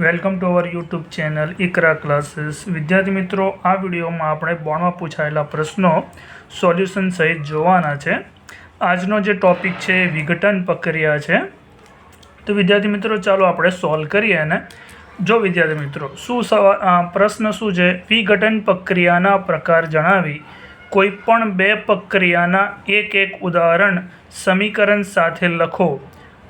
Welcome to our YouTube channel Iqra classes. વિદ્યાર્થી મિત્રો, આ વિડીયોમાં આપણે બોર્ડમાં પૂછાયેલા પ્રશ્નો સોલ્યુશન સહિત જોવાના છે. આજનો જે ટોપિક છે એ વિઘટન પ્રક્રિયા છે. તો વિદ્યાર્થી મિત્રો, ચાલો આપણે સોલ્વ કરીએ અને જો વિદ્યાર્થી મિત્રો, શું સવા પ્રશ્ન શું છે? વિઘટન પ્રક્રિયાના પ્રકાર જણાવી. કોઈ પણ બે પ્રક્રિયાના એક એક ઉદાહરણ સમીકરણ સાથે લખો.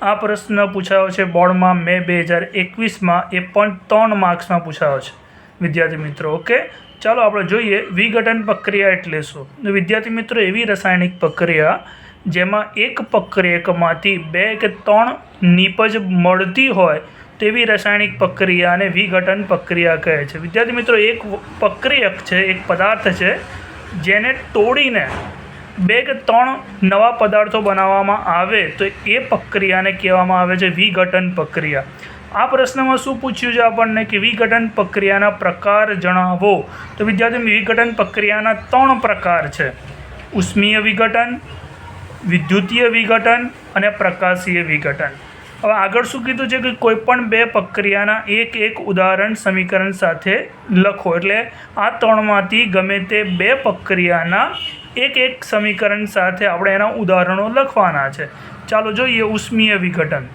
આ પ્રશ્ન પૂછાયો છે બોર્ડમાં મે બે હજાર એકવીસમાં. એ પણ ત્રણ માર્ક્સમાં પૂછાયો છે. વિદ્યાર્થી મિત્રો ઓકે ચાલો આપણે જોઈએ વિઘટન પ્રક્રિયા એટલે શું? વિદ્યાર્થી મિત્રો, એવી રાસાયણિક પ્રક્રિયા જેમાં એક પ્રક્રિયકમાંથી બે કે ત્રણ નીપજ મળતી હોય તેવી રાસાયણિક પ્રક્રિયાને વિઘટન પ્રક્રિયા કહે છે. વિદ્યાર્થી મિત્રો, એક પ્રક્રિયક છે, એક પદાર્થ છે જેને તોડીને બે કે ત્રણ નવા પદાર્થો બનાવવામાં આવે તો એ પ્રક્રિયાને કહેવામાં આવે છે વિઘટન પ્રક્રિયા. આ પ્રશ્નમાં શું પૂછ્યું છે આપણને કે વિઘટન પ્રક્રિયાના પ્રકાર જણાવો? તો વિદ્યાર્થી વિઘટન પ્રક્રિયાના ત્રણ પ્રકાર છે. ઉષ્મીય વિઘટન, વિદ્યુતીય વિઘટન અને પ્રકાશીય વિઘટન. હવે આગળ શું કીધું છે કે કોઈપણ બે પ્રક્રિયાના એક એક ઉદાહરણ સમીકરણ સાથે લખો. એટલે આ ત્રણમાંથી ગમે તે બે પ્રક્રિયાના એક એક સમીકરણ સાથે આપણે એના ઉદાહરણો લખવાના છે. ચાલો જોઈએ ઉષ્મીય વિઘટન.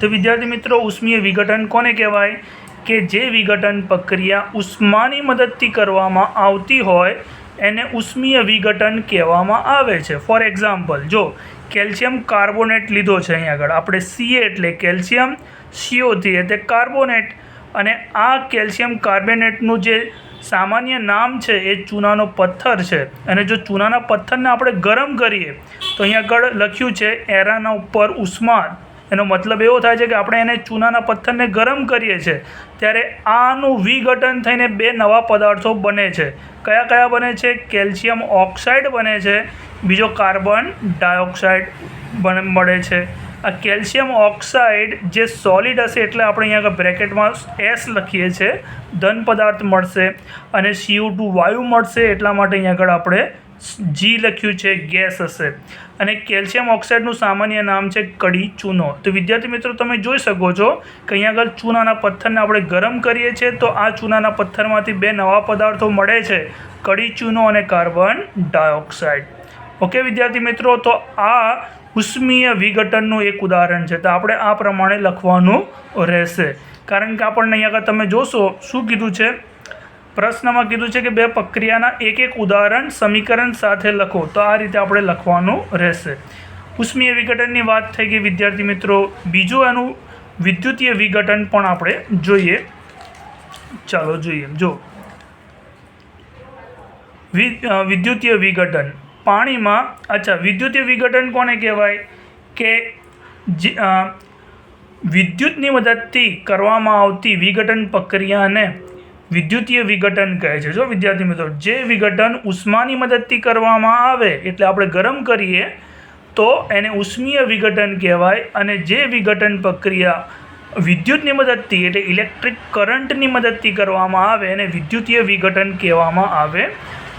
તો વિદ્યાર્થી મિત્રો, ઉષ્મીય વિઘટન કોને કહેવાય? કે જે વિઘટન પ્રક્રિયા ઉષ્માની મદદથી કરવામાં આવતી હોય, એને ઉષ્મીય વિઘટન કહેવામાં આવે છે. ફોર એક્ઝામ્પલ જો કેલ્શિયમ કાર્બોનેટ લીધો છે અહીં આગળ. આપણે સીએ એટલે કેલ્શિયમ સીઓથી એટલે કાર્બોનેટ. અને આ કેલ્શિયમ કાર્બોનેટનું જે સામાન્ય નામ છે એ ચૂનાનો પથ્થર છે. અને જો ચૂનાના પથ્થરને આપણે ગરમ કરીએ, તો અહીં આગળ લખ્યું છે, એરાના ઉપર ઉષ્મા એનો મતલબ એવો થાય છે કે આપણે એને ચૂનાના પથ્થરને ગરમ કરીએ છીએ ત્યારે આનું વિઘટન થઈને બે નવા પદાર્થો બને છે. કયા કયા બને છે? કેલ્શિયમ ઓક્સાઇડ બને છે. બીજો કાર્બન ડાયોક્સાઇડ બને, મળે છે. આ કેલ્શિયમ ઓક્સાઇડ જે સોલિડ હશે એટલે આપણે અહીંયા આગળ બ્રેકેટમાં એસ લખીએ છીએ. ધન પદાર્થ મળશે અને સીઓ ટુ વાયુ મળશે એટલા માટે અહીંયા આગળ આપણે જી લખ્યું છે, ગેસ હશે. અને કેલ્શિયમ ઓક્સાઇડનું સામાન્ય નામ છે કડી ચૂનો. તો વિદ્યાર્થી મિત્રો, તમે જોઈ શકો છો કે અહીંયા આગળ ચૂનાના પથ્થરને આપણે ગરમ કરીએ છીએ તો આ ચૂનાના પથ્થરમાંથી બે નવા પદાર્થો મળે છે, કડી ચૂનો અને કાર્બન ડાયોક્સાઇડ. ઓકે વિદ્યાર્થી મિત્રો, તો આ ઉષ્મીય વિઘટનનું એક ઉદાહરણ છે. તો આપણે આ પ્રમાણે લખવાનું રહેશે. કારણ કે આપણને અહીંયા આગળ તમે જોશો શું કીધું છે? પ્રશ્નમાં કીધું છે કે બે પ્રક્રિયાના એક એક ઉદાહરણ સમીકરણ સાથે લખો. તો આ રીતે આપણે લખવાનું રહેશે. ઉષ્મીય વિઘટનની વાત થઈ ગઈ, વિદ્યાર્થી મિત્રો. બીજું એનું વિદ્યુતીય વિઘટન પણ આપણે જોઈએ. ચાલો જોઈએ. જો. વિદ્યુતીય વિઘટન. પાણીમાં, અચ્છા વિદ્યુતીય વિઘટન કોને કહેવાય? કે જે વિદ્યુતની મદદથી કરવામાં આવતી વિઘટન પ્રક્રિયાને વિદ્યુતીય વિઘટન કહે છે. જો વિદ્યાર્થી મિત્રો, જે વિઘટન ઉષ્માની મદદથી કરવામાં આવે, એટલે આપણે ગરમ કરીએ, તો એને ઉષ્મીય વિઘટન કહેવાય અને જે વિઘટન પ્રક્રિયા વિદ્યુતની મદદથી એટલે ઇલેક્ટ્રિક કરંટની મદદથી કરવામાં આવે, એને વિદ્યુતીય વિઘટન કહેવામાં આવે.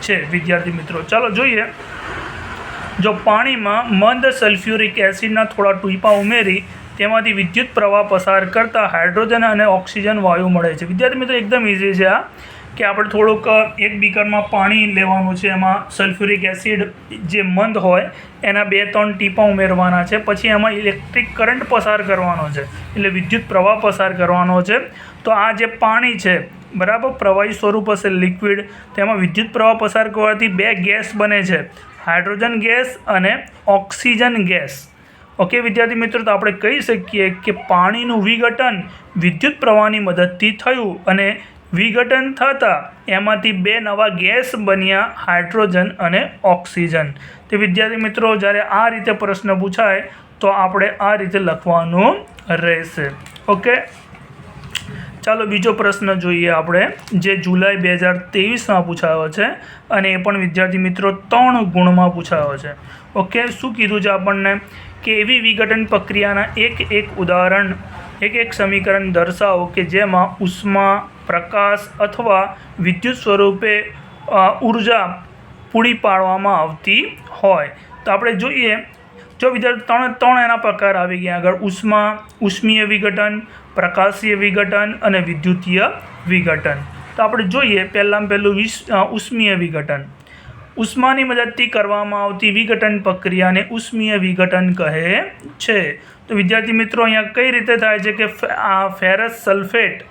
છે, વિદ્યાર્થી મિત્રો. ચાલો જોઈએ. જો પાણીમાં મંદ સલ્ફ્યુરિક એસિડના થોડા ટીપા ઉમેરી, તેમાંથી વિદ્યુત પ્રવાહ પસાર કરતાં હાઇડ્રોજન અને ઓક્સિજન વાયુ મળે છે. વિદ્યાર્થી મિત્રો, એકદમ ઇઝી છે આ, કે આપણે થોડુંક એક બીકરમાં પાણી લેવાનું છે. એમાં સલ્ફ્યુરિક એસિડ જે મંદ હોય, એના બે ત્રણ ટીપા ઉમેરવાના છે. પછી એમાં ઇલેક્ટ્રિક કરંટ પસાર કરવાનો છે. એટલે વિદ્યુત પ્રવાહ પસાર કરવાનો છે. તો આ જે પાણી છે બરાબર પ્રવાહી સ્વરૂપ હશે લિક્વિડ તેમાં વિદ્યુત પ્રવાહ પસાર કરવાથી બે ગેસ બને છે. હાઇડ્રોજન ગેસ અને ઓક્સિજન ગેસ. ઓકે, વિદ્યાર્થી મિત્રો, તો આપણે કહી શકીએ કે પાણીનું વિઘટન વિદ્યુત પ્રવાહની મદદથી થયું અને વિઘટન થતાં એમાંથી બે નવા ગેસ બન્યા હાઇડ્રોજન અને ઓક્સિજન. તે વિદ્યાર્થી મિત્રો, જ્યારે આ રીતે પ્રશ્ન પૂછાય, તો આપણે આ રીતે લખવાનું રહેશે. ઓકે? ચાલો બીજો પ્રશ્ન જોઈએ આપણે, જે જુલાઈ બે હજાર તેવીસમાં પૂછાયો છે અને એ પણ વિદ્યાર્થી મિત્રો ત્રણ ગુણમાં પૂછાયો છે. ઓકે, શું કીધું છે આપણને? કે એવી વિઘટન પ્રક્રિયાના એક એક ઉદાહરણ, એક એક સમીકરણ દર્શાવો કે જેમાં ઉષ્મા, પ્રકાશ અથવા વિદ્યુત સ્વરૂપે ઊર્જા પૂરી પાડવામાં આવતી હોય. તો આપણે જોઈએ જો વિદ્યાર્થી ત્રણ ત્રણ એના પ્રકાર આવી ગયા. આગળ ઉષ્મા, ઉષ્મીય વિઘટન, પ્રકાશીય વિઘટન અને વિદ્યુતીય વિઘટન. તો આપણે જોઈએ પહેલાં પહેલું ઉષ્મીય વિઘટન. ઉષ્માની મદદથી કરવામાં આવતી વિઘટન પ્રક્રિયાને ઉષ્મીય વિઘટન કહે છે. તો વિદ્યાર્થી મિત્રો, અહીંયા કઈ રીતે થાય છે કે આ ફેરસ સલ્ફેટ,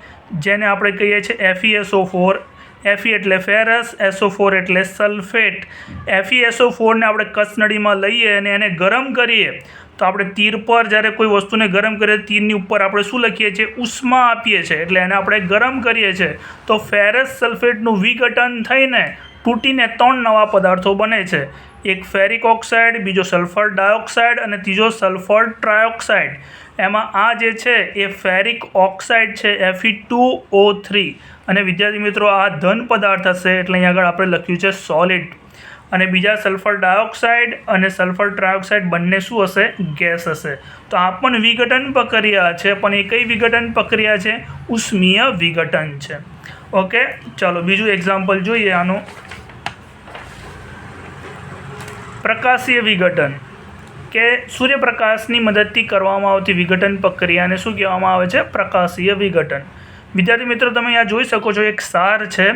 જેને આપણે કહીએ છીએ F E S O four F E એટલે ફેરસ એસો ફોર એટલે sulphate F E S O ફોરને આપણે કસનળીમાં લઈએ અને એને ગરમ કરીએ, તો આપણે તીર પર જ્યારે કોઈ વસ્તુને ગરમ કરીએ તીરની ઉપર આપણે શું લખીએ છીએ? ઉષ્મા આપીએ છીએ. એટલે એને આપણે ગરમ કરીએ છીએ. તો ફેરસ સલ્ફેટનું વિઘટન થઈને તૂટીને ત્રણ નવા પદાર્થો બને છે. એક ફેરિક ઓક્સાઇડ, બીજો સલ્ફર ડાયોક્સાઇડ અને ત્રીજો સલ્ફર ટ્રાયોક્સાઇડ. એમાં આ જે છે એ ફેરિક ઓક્સાઇડ છે F E two O three. અને વિદ્યાર્થી મિત્રો, આ ધન પદાર્થ હશે એટલે અહીં આગળ આપણે લખ્યું છે સોલિડ અને બીજા સલ્ફર ડાયોક્સાઇડ અને સલ્ફર ટ્રાયોક્સાઇડ બંને શું હશે? ગેસ હશે. તો આ પણ વિઘટન પ્રક્રિયા છે, પણ એ કઈ વિઘટન પ્રક્રિયા છે? ઉષ્મીય વિઘટન છે. ઓકે, ચાલો બીજું એક્ઝામ્પલ જોઈએ આનું. પ્રકાશીય વિઘટન, કે સૂર્યપ્રકાશની મદદથી કરવામાં આવતી વિઘટન પ્રક્રિયાને શું કહેવામાં આવે છે? પ્રકાશીય વિઘટન. વિદ્યાર્થી મિત્રો, તમે અહીંયા જોઈ શકો છો, એક સાર છે,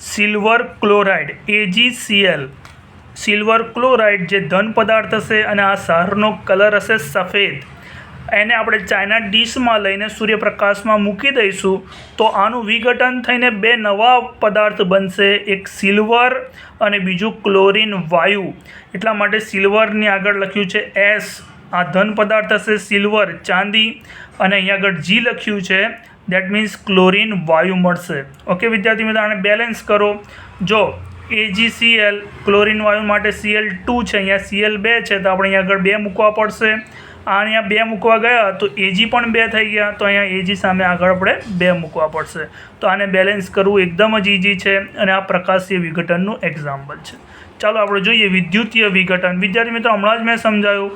silver chloride A G C L silver chloride જે ધન પદાર્થ હશે અને આ સારનો કલર હશે સફેદ. એને આપણે ચાઇના ડીશમાં લઈને સૂર્યપ્રકાશમાં મૂકી દઈશું. તો આનું વિઘટન થઈને બે નવા પદાર્થ બનશે. એક સિલ્વર અને બીજું ક્લોરીન વાયુ. એટલા માટે સિલ્વરની આગળ લખ્યું છે એસ. આ ધન પદાર્થ હશે સિલ્વર, ચાંદી અને અહીંયા આગળ જી લખ્યું છે. દેટ મીન્સ ક્લોરીન વાયુ મળશે. ઓકે વિદ્યાર્થી મિત્રો, આને બેલેન્સ કરો. જો એજીસીએલ ક્લોરીન વાયુ માટે સીએલ ટુ છે, અહીંયા સીએલ બે છે, તો આપણે અહીંયા આગળ બે મૂકવા પડશે. અહીંયા બે મૂકવા ગયા, તો એજી પણ બે થઈ ગયા, તો અહીંયા એજી સામે આગળ આપણે બે મૂકવા પડશે. તો આને બેલેન્સ કરવું એકદમ જ ઇઝી છે અને આ પ્રકાશીય વિઘટનનું એક્ઝામ્પલ છે. ચાલો આપણે જોઈએ વિદ્યુતીય વિઘટન. વિદ્યાર્થી મિત્રો, હમણાં જ મેં સમજાયું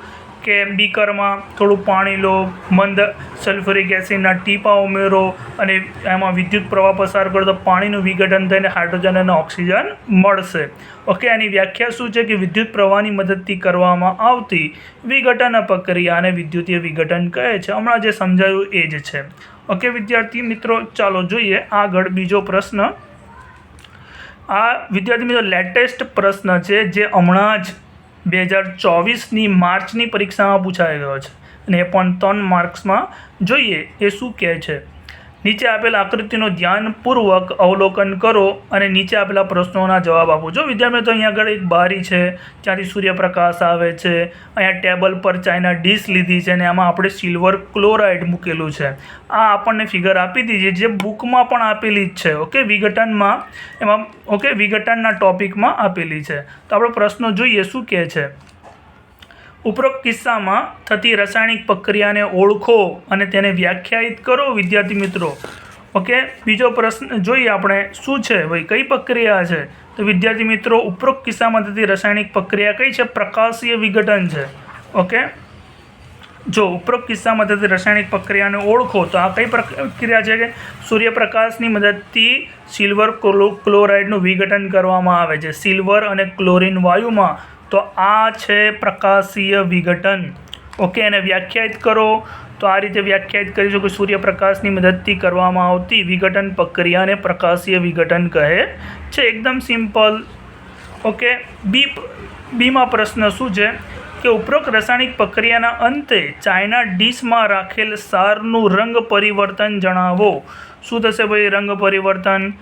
કે બીકરમાં થોડું પાણી લો, મંદ સલ્ફ્યુરિક એસિડના ટીપા ઉમેરો અને એમાં વિદ્યુત પ્રવાહ પસાર કરો તો પાણીનું વિઘટન થઈને હાઇડ્રોજન અને ઓક્સિજન મળશે. ઓકે, આની વ્યાખ્યા શું છે કે વિદ્યુત પ્રવાહની મદદથી કરવામાં આવતી વિઘટન પ્રક્રિયાને વિદ્યુતીય વિઘટન કહે છે. હમણાં જે સમજાયું એ જ છે. ઓકે, વિદ્યાર્થી મિત્રો, ચાલો જોઈએ આગળ બીજો પ્રશ્ન. આ વિદ્યાર્થી મિત્રો લેટેસ્ટ પ્રશ્ન છે જે હમણાં જ બે હજાર ચોવીસની માર્ચની પરીક્ષામાં પૂછાઈ ગયો છે. અને એ પણ ત્રણ માર્ક્સમાં જોઈએ એ શું કહે છે. નીચે આપેલ આકૃતિનો ધ્યાનપૂર્વક અવલોકન કરો અને નીચે આપેલા પ્રશ્નોના જવાબ આપો. જો વિદ્યાર્થી તો અહીંયા આગળ એક બારી છે ત્યાંથી સૂર્યપ્રકાશ આવે છે. અહીંયા ટેબલ પર ચાઇના ડીશ લીધી છે અને આમાં આપણે સિલ્વર ક્લોરાઇડ મૂકેલું છે. આ આપણને ફિગર આપી દીધી જે બુકમાં પણ આપેલી જ છે, ઓકે? વિઘટનમાં, એમાં, ઓકે? વિઘટનના ટોપિકમાં આપેલી છે. તો આપણે પ્રશ્નો જોઈએ, શું કહે છે? ઉપરોક્ત કિસ્સામાં થતી રાસાયણિક પ્રક્રિયાને ઓળખો અને તેને વ્યાખ્યાયિત કરો, વિદ્યાર્થી મિત્રો. ઓકે, બીજો પ્રશ્ન જોઈએ આપણે, શું છે? ભાઈ, કઈ પ્રક્રિયા છે? તો વિદ્યાર્થી મિત્રો, ઉપરોક્ત કિસ્સામાં થતી રાસાયણિક પ્રક્રિયા કઈ છે? પ્રકાશીય વિઘટન છે. ઓકે? જો ઉપરોક્ત કિસ્સામાં થતી રાસાયણિક પ્રક્રિયાને ઓળખો, તો આ કઈ પ્રક્રિયા છે કે? સૂર્યપ્રકાશની મદદથી સિલ્વર ક્લો, ક્લોરાઇડનું વિઘટન કરવામાં આવે છે. સિલ્વર અને ક્લોરીન વાયુમાં તો આ છે પ્રકાશીય વિઘટન. ઓકે, એને વ્યાખ્યાયિત કરો. તો આ રીતે વ્યાખ્યાયિત કરી શકો સૂર્યપ્રકાશની મદદથી કરવામાં આવતી વિઘટન પ્રક્રિયાને પ્રકાશીય વિઘટન કહે છે. એકદમ સિમ્પલ. ઓકે બી બીમાં પ્રશ્ન શું છે? કે ઉપરોક્ત રાસાયણિક પ્રક્રિયાના અંતે ચાઇના ડીશમાં રાખેલ સારનું રંગ પરિવર્તન જણાવો. શું થશે ભાઈ રંગ પરિવર્તન?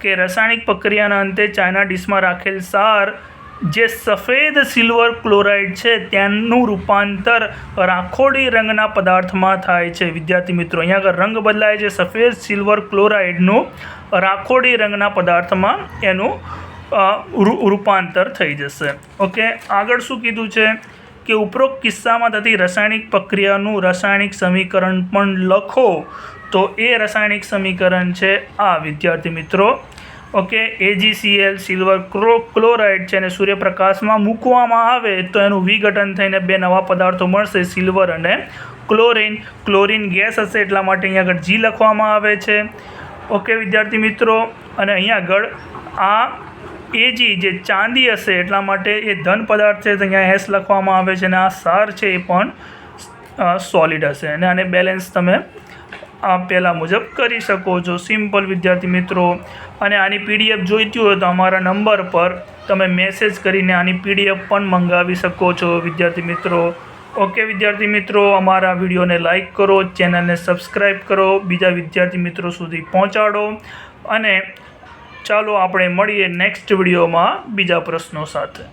કે રાસાયણિક પ્રક્રિયાના અંતે ચાઇના ડીશમાં રાખેલ સાર જે સફેદ સિલ્વર ક્લોરાઇડ છે તેનું રૂપાંતર રાખોડી રંગના પદાર્થમાં થાય છે. વિદ્યાર્થી મિત્રો અહીંયા આગળ રંગ બદલાય છે. સફેદ સિલ્વર ક્લોરાઇડનું રાખોડી રંગના પદાર્થમાં એનું રૂપાંતર થઈ જશે. ઓકે આગળ શું કીધું છે? કે ઉપરોક્ત કિસ્સામાં થતી રાસાયણિક પ્રક્રિયાનું રાસાયણિક સમીકરણ પણ લખો. તો એ રાસાયણિક સમીકરણ છે આ, વિદ્યાર્થી મિત્રો. Okay A G C L silver crow chloride છે અને સૂર્યપ્રકાશમાં મૂકવામાં આવે તો એનું વિઘટન થઈને બે નવા પદાર્થો મળશે સિલ્વર અને ક્લોરીન ક્લોરીન ગેસ હશે એટલા માટે અહીંયા આગળ જી લખવામાં આવે છે. ઓકે, વિદ્યાર્થી મિત્રો, અને અહીંયા આગળ આ એજી જે ચાંદી હશે એટલા માટે એ ધન પદાર્થ છે, તો અહીંયા એસ લખવામાં આવે છે અને આ સાર છે એ પણ સોલિડ હશે. અને આને બેલેન્સ તમે આપેલા મુજબ કરી શકો છો. સિમ્પલ વિદ્યાર્થી મિત્રો, અને આની પીડીએફ જોઈતી હોય તો અમારા નંબર પર તમે મેસેજ કરીને આની પીડીએફ પણ મંગાવી શકો છો, વિદ્યાર્થી મિત્રો. ઓકે વિદ્યાર્થી મિત્રો, અમારા વિડીયોને લાઈક કરો, ચેનલને સબસ્ક્રાઈબ કરો, બીજા વિદ્યાર્થી મિત્રો સુધી પહોંચાડો, અને ચાલો આપણે મળીએ નેક્સ્ટ વિડીયોમાં બીજા પ્રશ્નો સાથે.